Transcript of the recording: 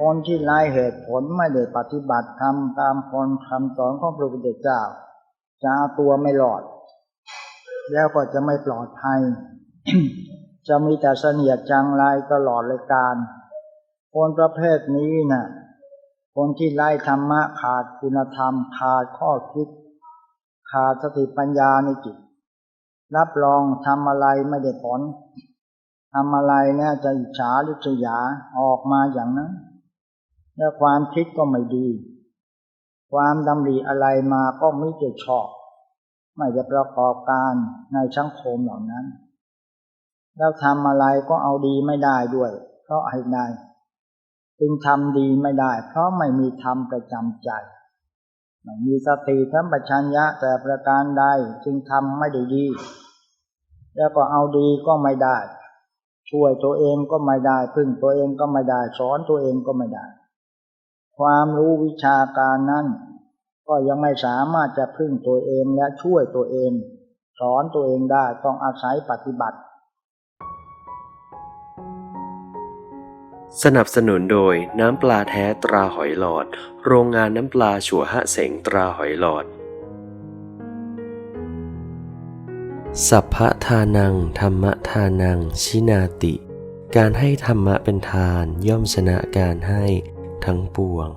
คนที่ไร้เหตุผลไม่ได้ปฏิบัติธรรมตามคนคำสอนของพระพุทธเจ้า จะเอาตัวไม่รอด แล้วก็จะไม่ปลอดภัย จะมีแต่เสนียดจังไรตลอดเลยการ คนประเภทนี้น่ะ คนที่ไร้ธรรมะขาดคุณธรรม ขาดข้อคิด ขาดสติปัญญาในจิต รับรองทำอะไรไม่ได้ผลทำอะไรเนี่ยจะอิจฉาหรือจะหยาออกมาอย่างนั้น และความคิดก็ไม่ดี ความดำริอะไรมาก็ไม่จะชอบ ไม่จะประกอบการในสังโคมเหล่านั้น แล้วทำอะไรก็เอาดีไม่ได้ด้วย เพราะเหตุใดจึงทำดีไม่ได้ เพราะไม่มีธรรมประจำใจไม่มีสติทั้งปัญญะแต่ประการใดจึงทำไม่ได้ดี แล้วก็เอาดีก็ไม่ได้ ช่วยตัวเองก็ไม่ได้ พึ่งตัวเองก็ไม่ได้ สอนตัวเองก็ไม่ได้ ความรู้วิชาการนั้น ก็ยังไม่สามารถจะพึ่งตัวเองและช่วยตัวเอง สอนตัวเองได้ต้องอาศัยปฏิบัติ สนับสนุนโดยน้ำปลาแท้ตราหอยหลอด โรงงานน้ำปลาฉัวหะเสงตราหอยหลอด สัพพะทานัง ธรรมทานัง ชินาติ การให้ธรรมะเป็นทานย่อมชนะการให้ ทั้งปวง